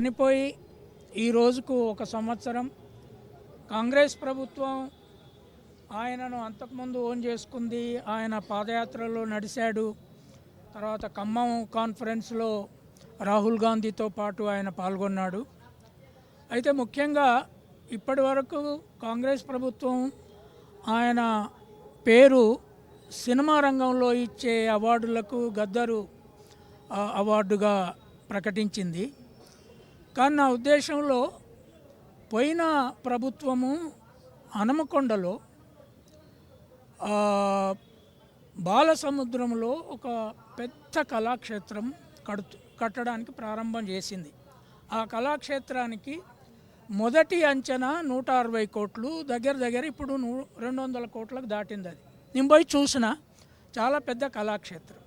చనిపోయి ఈ రోజుకు ఒక సంవత్సరం కాంగ్రెస్ ప్రభుత్వం ఆయనను అంతకుముందు ఓన్ చేసుకుంది ఆయన పాదయాత్రలో నడిచాడు తర్వాత ఖమ్మం కాన్ఫరెన్స్లో రాహుల్ గాంధీతో పాటు ఆయన పాల్గొన్నాడు. అయితే ముఖ్యంగా ఇప్పటి వరకు కాంగ్రెస్ ప్రభుత్వం ఆయన పేరు సినిమా రంగంలో ఇచ్చే అవార్డులకు గద్దరు అవార్డుగా ప్రకటించింది. కానీ నా ఉద్దేశంలో పోయిన ప్రభుత్వము హనమకొండలో బాలసముద్రంలో ఒక పెద్ద కళాక్షేత్రం కడుతు కట్టడానికి ప్రారంభం చేసింది. ఆ కళాక్షేత్రానికి మొదటి అంచనా నూట అరవై కోట్లు దగ్గర దగ్గర ఇప్పుడు నూ రెండు వందల కోట్లకు దాటింది అది. నేను పోయి చూసిన చాలా పెద్ద కళాక్షేత్రం.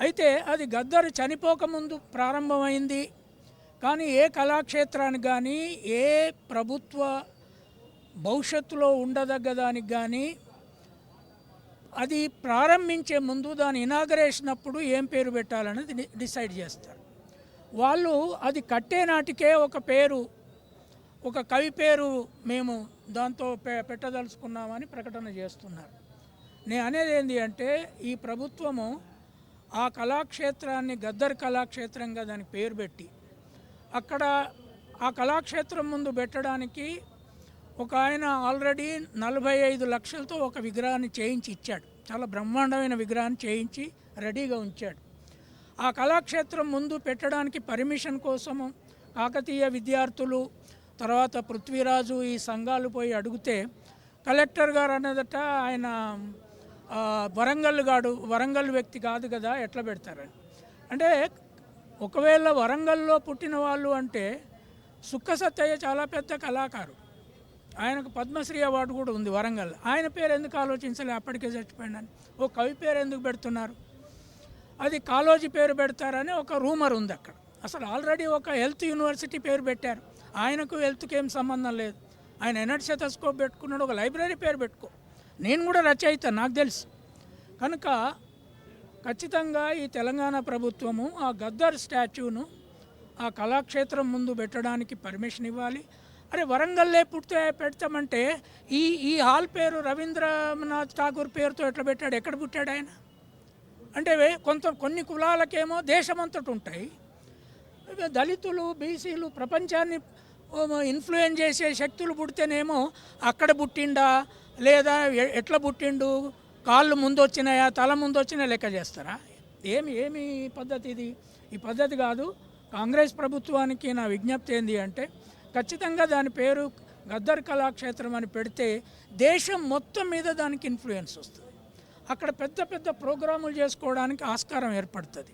అయితే అది గద్దరు చనిపోకముందు ప్రారంభమైంది. కానీ ఏ కళాక్షేత్రానికి కానీ ఏ ప్రభుత్వ భవిష్యత్తులో ఉండదగ్గ దానికి కానీ అది ప్రారంభించే ముందు దాని ఇనాగరేషన్ అప్పుడు ఏం పేరు పెట్టాలనేది డి- డిసైడ్ చేస్తారు. వాళ్ళు అది కట్టే నాటికే ఒక పేరు ఒక కవి పేరు మేము దాంతో పె పెట్టదలుచుకున్నామని ప్రకటన చేస్తున్నారు. నేను అనేది ఏంటి అంటే ఈ ప్రభుత్వము ఆ కళాక్షేత్రాన్ని గద్దర్ కళాక్షేత్రంగా దానికి పేరు పెట్టి అక్కడ ఆ కళాక్షేత్రం ముందు పెట్టడానికి ఒక ఆయన ఆల్రెడీ నలభై ఐదు లక్షలతో ఒక విగ్రహాన్ని చేయించి ఇచ్చాడు. చాలా బ్రహ్మాండమైన విగ్రహాన్ని చేయించి రెడీగా ఉంచాడు. ఆ కళాక్షేత్రం ముందు పెట్టడానికి పర్మిషన్ కోసము కాకతీయ విద్యార్థులు తర్వాత పృథ్వీరాజు ఈ సంఘాలు పోయి అడిగితే కలెక్టర్ గారు అన్నదట ఆయన వరంగల్ గాడు వరంగల్ వ్యక్తి కాదు కదా ఎట్లా పెడతారని. అంటే ఒకవేళ వరంగల్లో పుట్టిన వాళ్ళు అంటే సుక్క సత్తయ్య చాలా పెద్ద కళాకారు. ఆయనకు పద్మశ్రీ అవార్డు కూడా ఉంది వరంగల్. ఆయన పేరు ఎందుకు ఆలోచించలే? అప్పటికే చచ్చిపోయినాను ఓ కవి పేరు ఎందుకు పెడుతున్నారు? అది కాలేజీ పేరు పెడతారని ఒక రూమర్ ఉంది అక్కడ. అసలు ఆల్రెడీ ఒక హెల్త్ యూనివర్సిటీ పేరు పెట్టారు. ఆయనకు హెల్త్కి ఏం సంబంధం లేదు. ఆయన ఎనర్జీ శతస్కోప్ పెట్టుకున్నాడు ఒక లైబ్రరీ పేరు పెట్టుకో. నేను కూడా రచయిత నాకు తెలుసు. కనుక ఖచ్చితంగా ఈ తెలంగాణ ప్రభుత్వము ఆ గద్దర్ స్టాచ్యూను ఆ కళాక్షేత్రం ముందు పెట్టడానికి పర్మిషన్ ఇవ్వాలి. అరే వరంగల్లే పుడితే పెడతామంటే ఈ ఈ హాల్ పేరు రవీంద్రనాథ్ ఠాగూర్ పేరుతో ఎట్లా పెట్టాడు? ఎక్కడ పుట్టాడు ఆయన? అంటే వే- కొంత కొన్ని కులాలకేమో దేశమంతటి ఉంటాయి. దళితులు బీసీలు ప్రపంచాన్ని ఇన్ఫ్లుయెన్స్ చేసే శక్తులు పుడితేనేమో అక్కడ పుట్టిండా? లేదా ఎట్లా పుట్టిండు? కాళ్ళు ముందు వచ్చినాయా తల ముందు వచ్చినా లెక్క చేస్తారా? ఏమి ఏమి పద్ధతి ఇది? ఈ పద్ధతి కాదు. కాంగ్రెస్ ప్రభుత్వానికి నా విజ్ఞప్తి ఏంటి అంటే ఖచ్చితంగా దాని పేరు గద్దర్ కళాక్షేత్రం అని పెడితే దేశం మొత్తం మీద దానికి ఇన్ఫ్లుయెన్స్ వస్తుంది. అక్కడ పెద్ద పెద్ద ప్రోగ్రాములు చేసుకోవడానికి ఆస్కారం ఏర్పడుతుంది.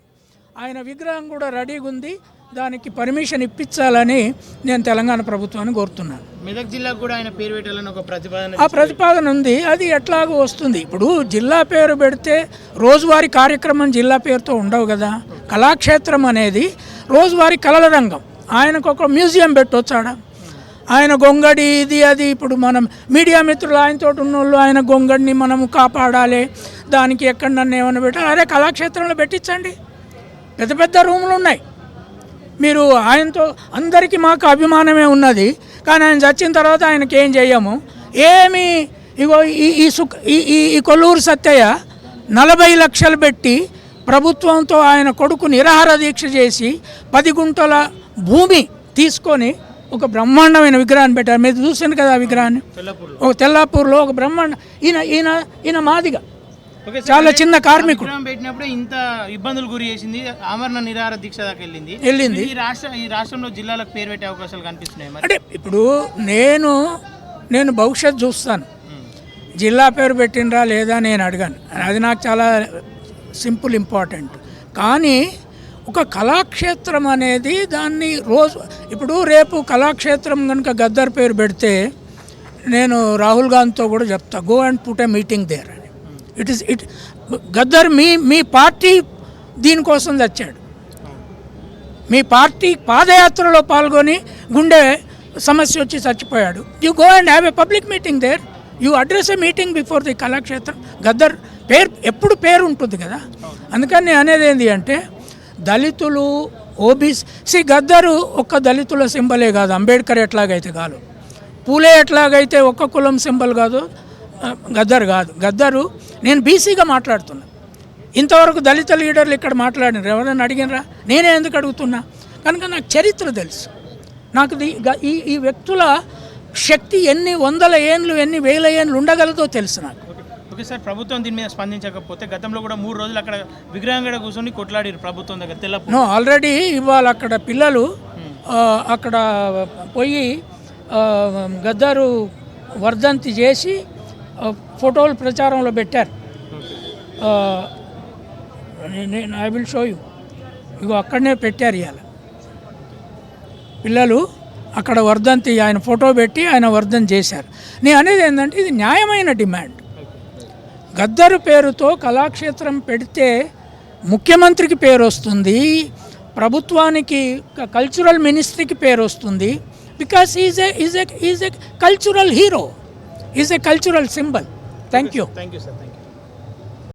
ఆయన విగ్రహం కూడా రెడీగా ఉంది దానికి పర్మిషన్ ఇప్పించాలని నేను తెలంగాణ ప్రభుత్వాన్ని కోరుతున్నాను. మెదక్ జిల్లాకు కూడా ఆయన పేరు పెట్టాలని ఒక ప్రతిపాదన ఆ ప్రతిపాదన ఉంది. అది ఎట్లాగో వస్తుంది. ఇప్పుడు జిల్లా పేరు పెడితే రోజువారీ కార్యక్రమం జిల్లా పేరుతో ఉండవు కదా. కళాక్షేత్రం అనేది రోజువారీ కళల రంగం. ఆయనకు ఒక మ్యూజియం పెట్టవచ్చు ఆడ. ఆయన గొంగడి ఇది అది ఇప్పుడు మనం మీడియా మిత్రులు ఆయనతో ఉన్నోళ్ళు ఆయన గొంగడిని మనము కాపాడాలి. దానికి ఎక్కడ నన్ను ఏమైనా పెట్టాలి. అరే కళాక్షేత్రంలో పెట్టించండి. పెద్ద పెద్ద రూములు ఉన్నాయి. మీరు ఆయనతో అందరికీ మాకు అభిమానమే ఉన్నది. కానీ ఆయన చచ్చిన తర్వాత ఆయనకి ఏం చెయ్యము ఏమి ఇగో ఈ ఈ సుక్ ఈ ఈ కొల్లూరు సత్తయ్య నలభై లక్షలు పెట్టి ప్రభుత్వంతో ఆయన కొడుకు నిరాహార దీక్ష చేసి పది గుంటల భూమి తీసుకొని ఒక బ్రహ్మాండమైన విగ్రహాన్ని పెట్టారు. మీరు చూసాను కదా ఆ విగ్రహాన్ని? ఒక తెల్లాపూర్లో ఒక బ్రహ్మాండ ఈయన ఈయన ఈయన మాదిగా. చాలా చిన్న కార్మికుడు. పెట్టినప్పుడు ఇంత ఇబ్బందులు గురి చేసింది ఆమరణ నిరాహార దీక్ష దాకా వెళ్ళింది. వెళ్ళింది. ఈ రాష్ట్ర ఈ రాష్ట్రంలో జిల్లాలకు పేరు పెట్టే అవకాశాలు కనిపిస్తున్నాయి అంటే ఇప్పుడు నేను నేను భవిష్యత్తు చూస్తాను. జిల్లా పేరు పెట్టినరా లేదా నేను అడిగాను. అది నాకు చాలా సింపుల్ ఇంపార్టెంట్. కానీ ఒక కళాక్షేత్రం అనేది దాన్ని రోజు ఇప్పుడు రేపు కళాక్షేత్రం కనుక గద్దర్ పేరు పెడితే నేను రాహుల్ గాంధీతో కూడా చెప్తా. Go and put a meeting there అని ఇట్ ఇస్ ఇట్ గద్దర్ మీ మీ పార్టీ దీనికోసం తెచ్చాడు. మీ పార్టీ పాదయాత్రలో పాల్గొని గుండె సమస్య వచ్చి చచ్చిపోయాడు. You go and have a public meeting there you address a meeting before the Kalakshetram Gaddar పేరు ఎప్పుడు పేరు ఉంటుంది కదా? అందుకని నేను అనేది ఏంటి అంటే దళితులు ఓబీసీ సి గద్దరు ఒక్క దళితుల సింబలే కాదు. అంబేద్కర్ ఎట్లాగైతే కాదు. పూలే ఎట్లాగైతే ఒక్క కులం సింబల్ కాదు. గద్దర్ కాదు. గద్దరు నేను బీసీగా మాట్లాడుతున్నా. ఇంతవరకు దళిత లీడర్లు ఇక్కడ మాట్లాడినారు. ఎవరైనా అడిగినరా? నేనే ఎందుకు అడుగుతున్నా? కనుక నాకు చరిత్ర తెలుసు. నాకు ఈ ఈ వ్యక్తుల శక్తి ఎన్ని వందల ఏండ్లు ఎన్ని వేల ఏండ్లు ఉండగలదో తెలుసు నాకు. ఓకే. సార్ ప్రభుత్వం దీని మీద స్పందించకపోతే గతంలో కూడా మూడు రోజులు అక్కడ విగ్రహం కూడా కూర్చొని కొట్లాడారు ప్రభుత్వం దగ్గర తెల్లపు నో ఆల్రెడీ ఇవాళ అక్కడ పిల్లలు అక్కడ పోయి గద్దారు వర్ధంతి చేసి ఫోటోలు ప్రచారంలో పెట్టారు. నేను ఐ విల్ షో యూ. ఇగో అక్కడనే పెట్టారు ఇవాళ పిల్లలు అక్కడ వర్ధంతి ఆయన ఫోటో పెట్టి ఆయన వర్ధం చేశారు. నేను అనేది ఏంటంటే ఇది న్యాయమైన డిమాండ్. గద్దరు పేరుతో కళాక్షేత్రం పెడితే ముఖ్యమంత్రికి పేరు వస్తుంది ప్రభుత్వానికి కల్చరల్ మినిస్ట్రీకి పేరు వస్తుంది because is a is a is a cultural hero is a cultural symbol. Thank you. Thank you, sir. Thank.